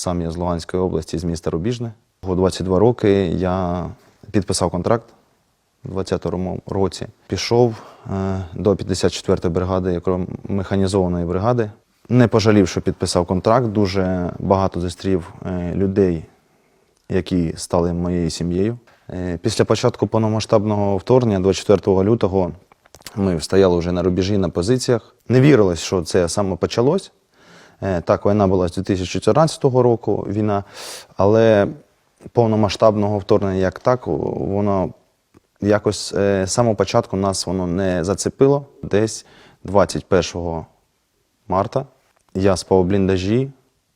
Сам я з Луганської області, з міста Рубіжне. У 22 роки я підписав контракт у 20-му році. Пішов е, до 54-ї бригади, механізованої бригади. Не пожалів, що підписав контракт. Дуже багато зустрів е, людей, які стали моєю сім'єю. Е, Після початку повномасштабного вторгнення, 24 лютого, ми стояли вже на рубежі на позиціях. Не вірилось, що це саме почалось. Е, Так, війна була з 2014 року, війна, але повномасштабного вторгнення як так, воно якось е, з самого початку нас воно не зацепило. Десь 21 марта я спав у бліндажі,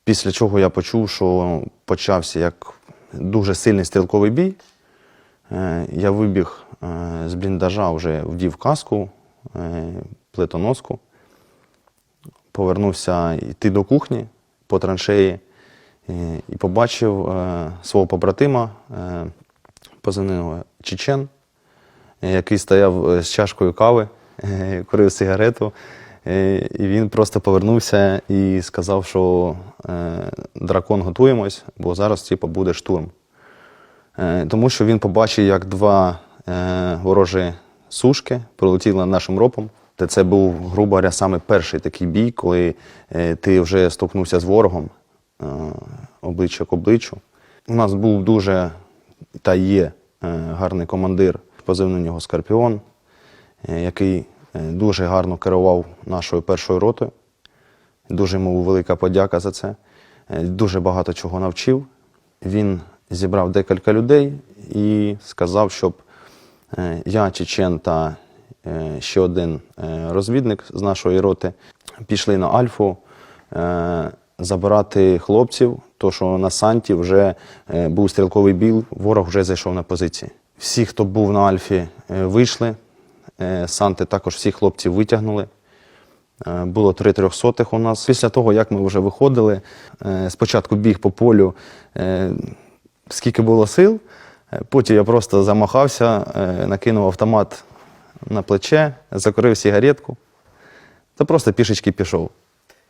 після чого я почув, що почався як дуже сильний стрілковий бій. Е, Я вибіг з бліндажа, вже вдів каску, плитоноску, повернувся йти до кухні по траншеї е, і побачив е, свого побратима, е, позивного Чечен, який стояв з чашкою кави, курив сигарету. І він просто повернувся і сказав, що дракон готуємось, бо зараз типу, буде штурм. Тому що він побачив, як два ворожі сушки прилетіли нашим ропом. Та це був, грубо говоря, саме перший такий бій, коли е, ти вже столкнувся з ворогом е, обличчя к обличчю. У нас був дуже та є е, гарний командир, позивний у нього Скорпіон, який дуже гарно керував нашою першою ротою. Дуже йому велика подяка за це. Дуже багато чого навчив. Він зібрав декілька людей і сказав, щоб я, Чечен та ще один е, розвідник з нашої роти пішли на Альфу е, забирати хлопців, то що на Санті вже е, був стрілковий бій, ворог вже зайшов на позиції. Всі, хто був на Альфі, е, вийшли. Е, Санти також всіх хлопців витягнули. Е, Було три трьохсотих у нас. Після того, як ми вже виходили, е, спочатку біг по полю, е, скільки було сил, е, потім я просто замахався, е, накинув автомат на плече, закурив сигаретку та просто пішечки пішов.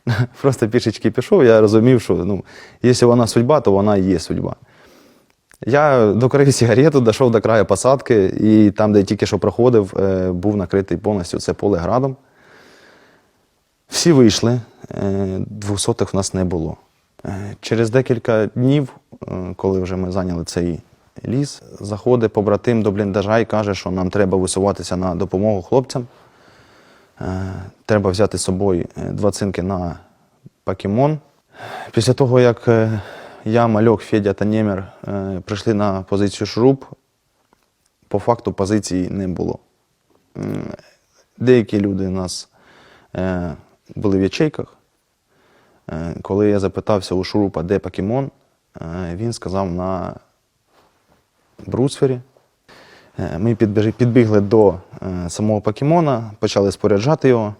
Просто пішечки пішов, я розумів, що ну, якщо вона судьба, то вона і є судьба. Я докурив сигарету, дійшов до краю посадки, і там, де я тільки що проходив, е, був накритий повністю це поле градом. Всі вийшли, е, двохсотих в нас не було. Е, Через декілька днів, коли вже ми зайняли цей ліс, заходить побратим до бліндажа і каже, що нам треба висуватися на допомогу хлопцям. Е, Треба взяти з собою е, два цинки на покемон. Після того, як е, я, мальок, Федя та Нємер прийшли на позицію шуруп, по факту позиції не було. Деякі люди у нас були в ячейках. Коли я запитався у шурупа, де покемон, він сказав на брусфері. Е, Ми підбігли до е, самого покемона, почали споряджати його,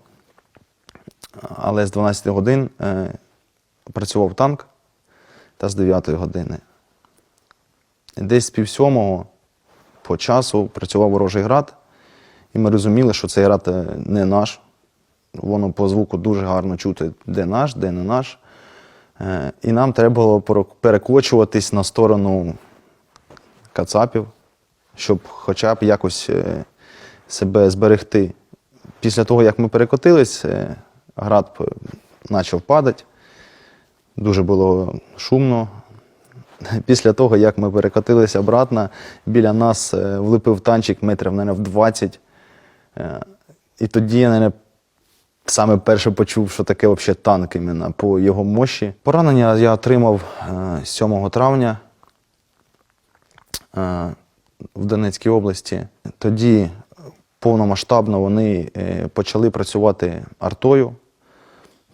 але з 12 годин е, працював танк та з 9 години. Десь з пів сьомого по часу працював ворожий град, і ми розуміли, що цей град не наш. Воно по звуку дуже гарно чути, де наш, де не наш. І нам треба було перекочуватись на сторону кацапів, щоб хоча б якось е, себе зберегти. Після того, як ми перекотились, е, град почав падати. Дуже було шумно. Після того, як ми перекотилися обратно, біля нас е, влипив танчик метрів, мабуть, в 20. Е, І тоді я, мабуть, саме перше почув, що таке взагалі танк іменно по його мощі. Поранення я отримав е, 7 травня в Донецькій області. Тоді повномасштабно вони е, почали працювати артою,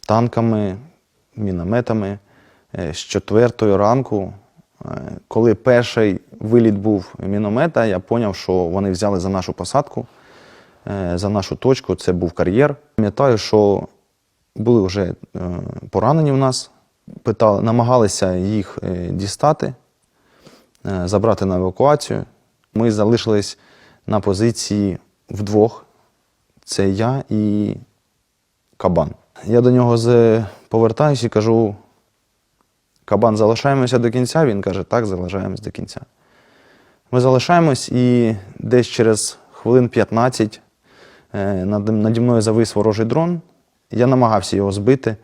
танками, мінометами. Е, З четвертої ранку, е, коли перший виліт був міномета, я зрозумів, що вони взяли за нашу посадку, е, за нашу точку. Це був кар'єр. Пам'ятаю, що були вже е, поранені в нас, питали, намагалися їх е, дістати, е, забрати на евакуацію. Ми залишились на позиції вдвох. Це я і кабан. Я до нього повертаюся і кажу: Кабан, залишаємося до кінця. Він каже, так, залишаємось до кінця. Ми залишаємось, і десь через хвилин 15 е, наді мною завис ворожий дрон. Я намагався його збити, е,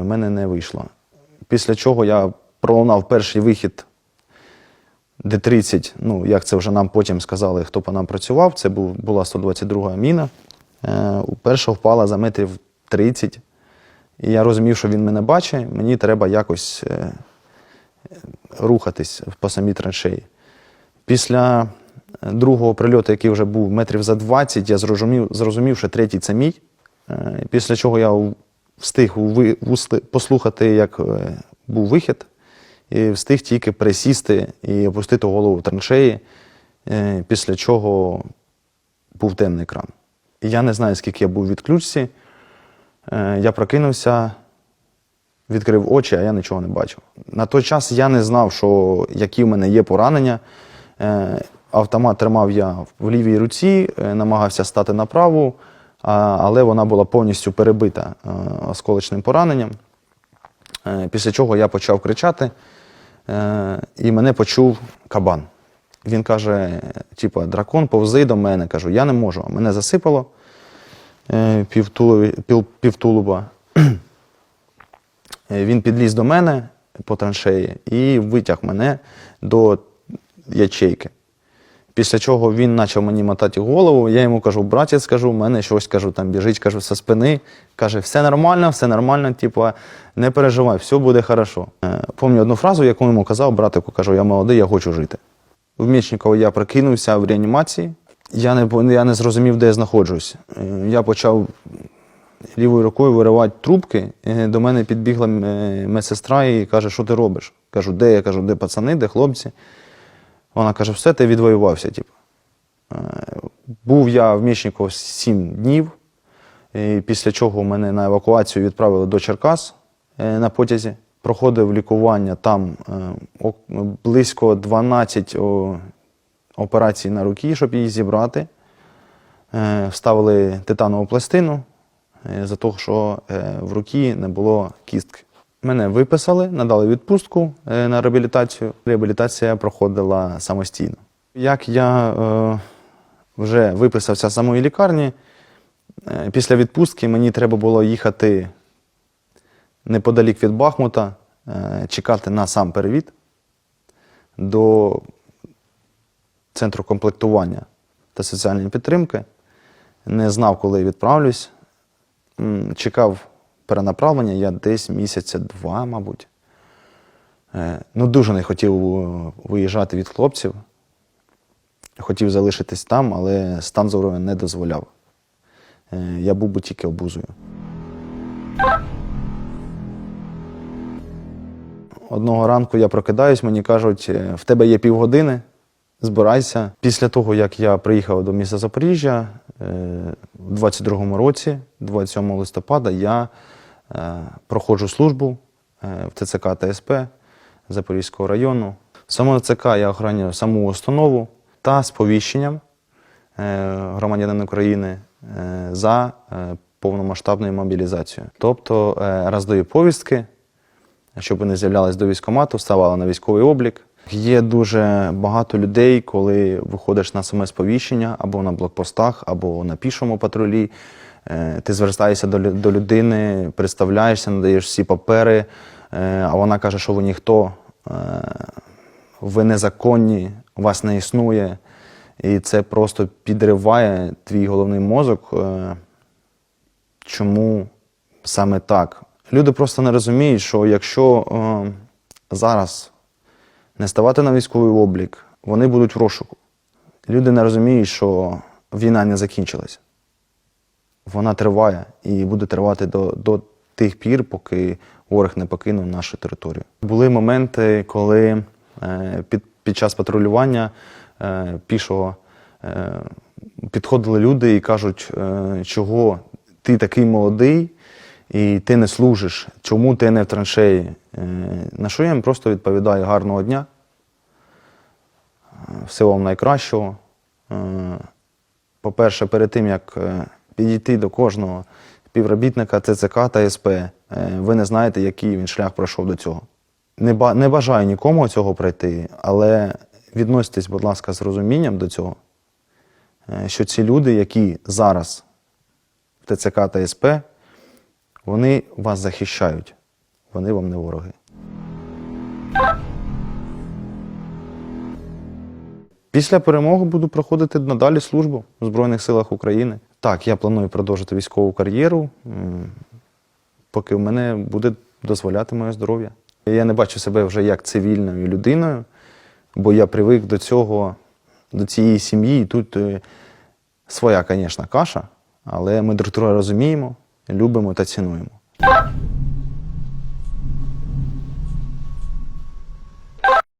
в мене не вийшло. Після чого я пролунав перший вихід Д-30, ну, як це вже нам потім сказали, хто по нам працював, це була 122 міна. Е, перша впала за метрів 30. І я розумів, що він мене бачить, мені треба якось е, рухатись по самій траншеї. Після е, другого прильоту, який вже був метрів за 20, я зрозумів, зрозумів що третій це мій. Е, Після чого я встиг послухати, як е, був вихід, і встиг тільки присісти і опустити голову в траншеї, е, після чого був темний екран. І я не знаю, скільки я був в відключці. Е, Я прокинувся, відкрив очі, а я нічого не бачив. На той час я не знав, що які в мене є поранення. Е, Автомат тримав я в лівій руці, намагався стати на праву, але вона була повністю перебита осколочним пораненням. Після чого я почав кричати, і мене почув кабан. Він каже: типа, дракон, повзи до мене. Кажу, я не можу. Мене засипало е, півтулу- пів- півтулуба. Е, Він підліз до мене по траншеї і витяг мене до ячейки. Після чого він почав мені мотати голову. Я йому кажу, братець, кажу, в мене щось кажу, там біжить, кажу, зі спини. Каже, все нормально, все нормально, типу, не переживай, все буде хорошо. Е, Пам'ятаю одну фразу, яку йому казав, братику, кажу, я молодий, я хочу жити. В Мічниково я прокинувся в реанімації. Я не, я не зрозумів, де я знаходжусь. Е, Я почав лівою рукою виривати трубки. Е, До мене підбігла медсестра і каже, що ти робиш? Кажу, де я кажу, де пацани, де хлопці. Вона каже, все, ти відвоювався. Типу. Е, Був я в Мічниково 7 днів, після чого мене на евакуацію відправили до Черкас е, на потязі. Проходив лікування там е, близько 12 операцій на руки, щоб її зібрати. Вставили титанову пластину за того, що в руки не було кістки. Мене виписали, надали відпустку е, на реабілітацію. Реабілітація проходила самостійно. Як я е, вже виписався з самої лікарні, е, після відпустки мені треба було їхати неподалік від Бахмута, е, чекати на сам перевід до центру комплектування та соціальної підтримки. Не знав, коли відправлюсь. Чекав перенаправлення я десь місяця два, мабуть. Е, Ну, дуже не хотів е, виїжджати від хлопців. Хотів залишитись там, але стан здоров'я не дозволяв. Е, Я був би тільки обузою. Одного ранку я прокидаюсь, мені кажуть, «Е, в тебе є півгодини, збирайся. Після того, як я приїхав до міста Запоріжжя, у 22-му році, 27 листопада, я е, проходжу службу е, в ТЦК та СП Запорізького району. Саме ТЦК я охороняю саму установу та сповіщенням е, громадянин України е, за е, повномасштабною мобілізацією. Тобто е, роздаю повістки, щоб вони з'являлись до військкомату, ставали на військовий облік. Є дуже багато людей, коли виходиш на саме сповіщення або на блокпостах, або на пішому патрулі. е, Ти звертаєшся до, людини, представляєшся, надаєш всі папери, е, а вона каже, що ви ніхто, е, ви незаконні, вас не існує. І це просто підриває твій головний мозок. Чому саме так? Люди просто не розуміють, що якщо зараз не ставати на військовий облік, вони будуть в розшуку. Люди не розуміють, що війна не закінчилась. Вона триває і буде тривати до, до тих пір, поки ворог не покинув нашу територію. Були моменти, коли е, під, під час патрулювання е, пішого е, підходили люди і кажуть, е, чого ти такий молодий і ти не служиш, чому ти не в траншеї. Е, на що я їм просто відповідаю гарного дня, е, всього вам найкращого. Е, По-перше, перед тим, як підійти до кожного співробітника ТЦК та СП, ви не знаєте, який він шлях пройшов до цього. не, бажаю нікому цього пройти, але відноситесь, будь ласка, з розумінням до цього, що ці люди, які зараз в ТЦК та СП, вони вас захищають, вони вам не вороги. Після перемоги буду проходити надалі службу в Збройних силах України. Так, я планую продовжити військову кар'єру, поки в мене буде дозволяти моє здоров'я. Я не бачу себе вже як цивільною людиною, бо я привик до цього, до цієї сім'ї. І тут е, своя, звісно, каша, але ми друг друга розуміємо, любимо та цінуємо.